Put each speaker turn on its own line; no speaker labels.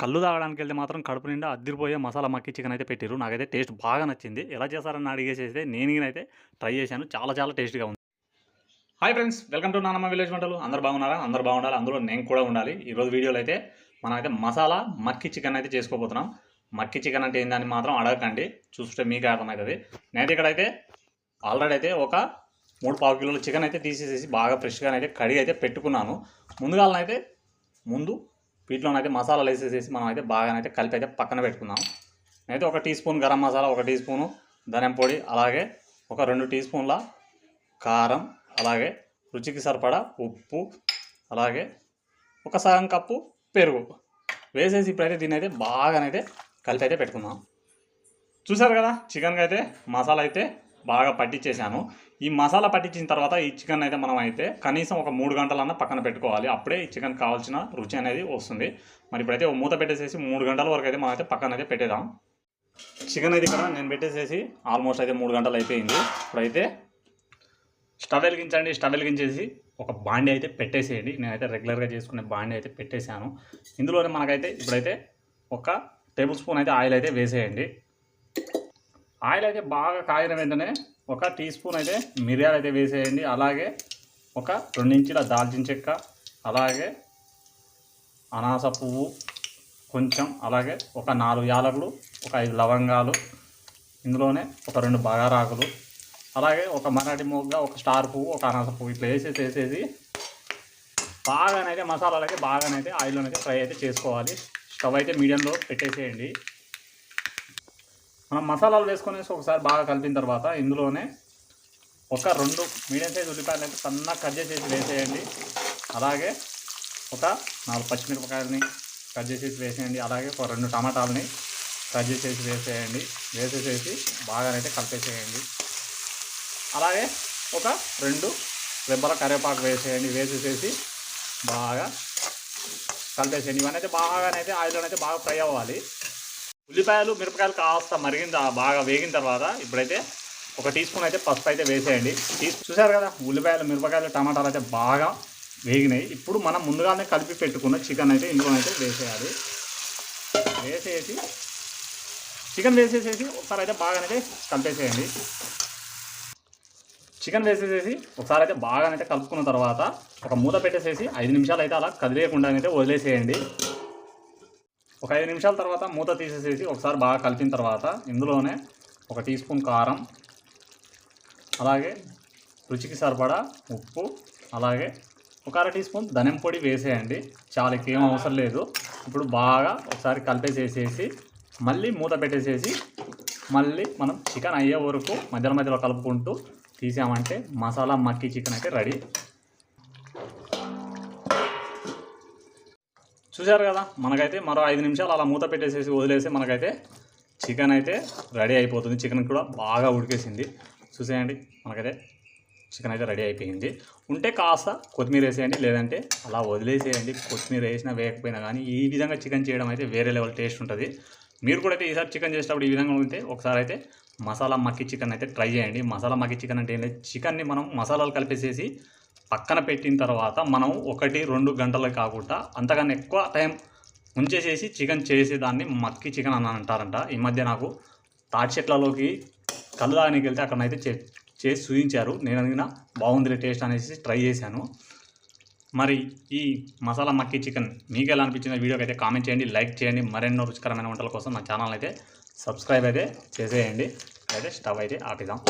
కళ్ళు తాగడానికి వెళ్తే మాత్రం కడుపు నిండా అద్దరిపోయే మసాలా మక్కి చికెన్ అయితే పెట్టారు నాకైతే టేస్ట్ బాగా నచ్చింది. ఎలా చేశారని అడిగేసేస్తే నేను అయితే ట్రై చేశాను. చాలా చాలా టేస్ట్గా ఉంది. హాయ్ ఫ్రెండ్స్ వెల్కమ్ టు నానమ్మ విలేజ్ వంటలు. అందరు బాగున్నారా? అందరు బాగుండాలి. అందులో నేను కూడా ఉండాలి. ఈరోజు వీడియోలో అయితే మనం అయితే మసాలా మక్కి చికెన్ అయితే చేసుకోబోతున్నాం. మక్కి చికెన్ అంటే ఏందని మాత్రం అడగకండి. చూస్తే మీకు అర్థమవుతుంది. నేనైతే ఇక్కడైతే ఆల్రెడీ అయితే ఒక మూడు పావు కిలోల చికెన్ అయితే తీసేసేసి బాగా ఫ్రెష్గా అయితే కడిగి అయితే పెట్టుకున్నాను. ముందుగాలనైతే ముందు వీటిలోనైతే మసాలాలు వేసేసేసి మనం అయితే బాగానైతే కలిపి అయితే పక్కన పెట్టుకుందాం. నేనైతే ఒక టీ స్పూన్ గరం మసాలా ఒక టీ స్పూను ధనియం పొడి అలాగే ఒక రెండు టీ స్పూన్ల కారం అలాగే రుచికి సరిపడా ఉప్పు అలాగే ఒక సగం కప్పు పెరుగు. వేసేసి ఇప్పుడైతే దీన్ని అయితే బాగానైతే కలిపి అయితే పెట్టుకుందాం. చూసారు కదా చికెన్కి అయితే మసాలా అయితే బాగా పట్టించేసాను ఈ మసాలా పట్టించిన తర్వాత ఈ చికెన్ అయితే మనం అయితే కనీసం ఒక మూడు గంటలన్నా పక్కన పెట్టుకోవాలి. అప్పుడే ఈ చికెన్ కావాల్సిన రుచి అనేది వస్తుంది. మరి ఇప్పుడైతే మూత పెట్టేసేసి మూడు గంటల వరకు అయితే మనం అయితే పక్కన అయితే పెట్టేదాం చికెన్ అయితే ఇక్కడ నేను పెట్టేసేసి ఆల్మోస్ట్ అయితే మూడు గంటలు అయిపోయింది. ఇప్పుడైతే స్టవ్ వెలిగించండి. స్టవ్ వెలిగించేసి ఒక బాండి అయితే పెట్టేసేయండి. నేనైతే రెగ్యులర్గా చేసుకునే బాండి అయితే పెట్టేశాను. ఇందులోనే మనకైతే ఇప్పుడైతే ఒక టేబుల్ స్పూన్ అయితే ఆయిల్ అయితే వేసేయండి. ఆయిల్ అయితే బాగా కాగిన వెంటనే ఒక టీ స్పూన్ అయితే మిరియాలు అయితే వేసేయండి. అలాగే ఒక రెండు ఇంచుల దాల్చిన చెక్క అలాగే అనాస పువ్వు కొంచెం అలాగే ఒక నాలుగు యాలకులు ఒక ఐదు లవంగాలు ఇందులోనే ఒక రెండు బగారాకులు అలాగే ఒక మరాఠీ మొగ్గ ఒక స్టార్ పువ్వు ఒక అనాస పువ్వు ఇట్లా వేసేసి వేసేసి బాగానైతే మసాలాలైతే బాగానైతే ఆయిల్లోనైతే ఫ్రై అయితే చేసుకోవాలి. స్టవ్ అయితే మీడియంలో పెట్టేసేయండి. మనం మసాలాలు వేసుకొనేసి ఒకసారి బాగా కలిపిన తర్వాత ఇందులోనే ఒక రెండు మీడియం సైజ్ ఉల్లిపాయలు అయితే సన్నగా కట్ చేసేసి వేసేయండి. అలాగే ఒక నాలుగు పచ్చిమిరపకాయలని కట్ చేసేసి వేసేయండి. అలాగే ఒక రెండు టమాటాలని కట్ చేసేసి వేసేయండి. వేసేసేసి బాగానైతే కలిపేసేయండి. అలాగే ఒక రెండు రెబ్బల కరివేపాకు వేసేయండి. వేసేసేసి బాగా కలిపేసేయండి. ఇవన్నీ అయితే బాగానైతే ఆయిల్లోనైతే బాగా ఫ్రై అవ్వాలి. ఉల్లిపాయలు మిరపకాయలు కాస్త మరిగిన బాగా వేగిన తర్వాత ఇప్పుడైతే ఒక టీ స్పూన్ అయితే పసుపు అయితే వేసేయండి. టీ చూసారు కదా ఉల్లిపాయలు మిరపకాయలు టమాటాలు అయితే బాగా వేగినాయి. ఇప్పుడు మనం ముందుగానే కలిపి పెట్టుకున్న చికెన్ అయితే ఇందులో అయితే వేసేయాలి. వేసేసి చికెన్ వేసేసేసి ఒకసారి అయితే బాగానైతే కలిపేసేయండి. చికెన్ వేసేసేసి ఒకసారి అయితే బాగానైతే కలుపుకున్న తర్వాత ఒక మూత పెట్టేసేసి ఐదు నిమిషాలు అయితే అలా కదిలేయకుండా అయితే వదిలేసేయండి. ఒక ఐదు నిమిషాల తర్వాత మూత తీసేసేసి ఒకసారి బాగా కలిపిన తర్వాత ఇందులోనే ఒక టీ స్పూన్ కారం అలాగే రుచికి సరిపడా ఉప్పు అలాగే ఒక అర టీ స్పూన్ ధనియం పొడి వేసేయండి. చాలా ఏం అవసరం లేదు. ఇప్పుడు బాగా ఒకసారి కలిపేసేసేసి మళ్ళీ మూత పెట్టేసేసి మళ్ళీ మనం చికెన్ అయ్యే వరకు మధ్యలో మధ్యలో కలుపుకుంటూ తీసామంటే మసాలా మక్కి చికెన్ అయితే రెడీ. చూశారు కదా మనకైతే మరో ఐదు నిమిషాలు అలా మూత పెట్టేసేసి వదిలేసి మనకైతే చికెన్ అయితే రెడీ అయిపోతుంది. చికెన్ కూడా బాగా ఉడికేసింది. చూసేయండి మనకైతే చికెన్ అయితే రెడీ అయిపోయింది. ఉంటే కాస్త కొత్తిమీర వేసేయండి లేదంటే అలా వదిలేసేయండి. కొత్తిమీర వేసినా వేయకపోయినా కానీ ఈ విధంగా చికెన్ చేయడం అయితే వేరే లెవెల్ టేస్ట్ ఉంటుంది. మీరు కూడా అయితే ఈసారి చికెన్ చేసేటప్పుడు ఈ విధంగా ఉంటే ఒకసారి అయితే మసాలా మక్కి చికెన్ అయితే ట్రై చేయండి. మసాలా మక్కి చికెన్ అంటే ఏంటంటే లేదు చికెన్ని మనం మసాలాలు కలిపేసేసి పక్కన పెట్టిన తర్వాత మనం ఒకటి రెండు గంటలు కాకుండా అంతకన్నా ఎక్కువ టైం ఉంచేసేసి చికెన్ చేసేదాన్ని మక్కి చికెన్ అని అంటారంట. ఈ మధ్య నాకు తాటి చెట్లలోకి కళ్ళు దానికి వెళ్తే అక్కడనైతే చే చేసి చూపించారు నేను అడిగిన బాగుంది టేస్ట్ అనేసి ట్రై చేశాను. మరి ఈ మసాలా మక్కీ చికెన్ మీకు ఎలా అనిపించిన వీడియోకి అయితే కామెంట్ చేయండి లైక్ చేయండి. మరెన్నో రుచికరమైన వంటల కోసం నా ఛానల్ అయితే సబ్స్క్రైబ్ అయితే చేసేయండి. అయితే స్టవ్ అయితే ఆపిదాం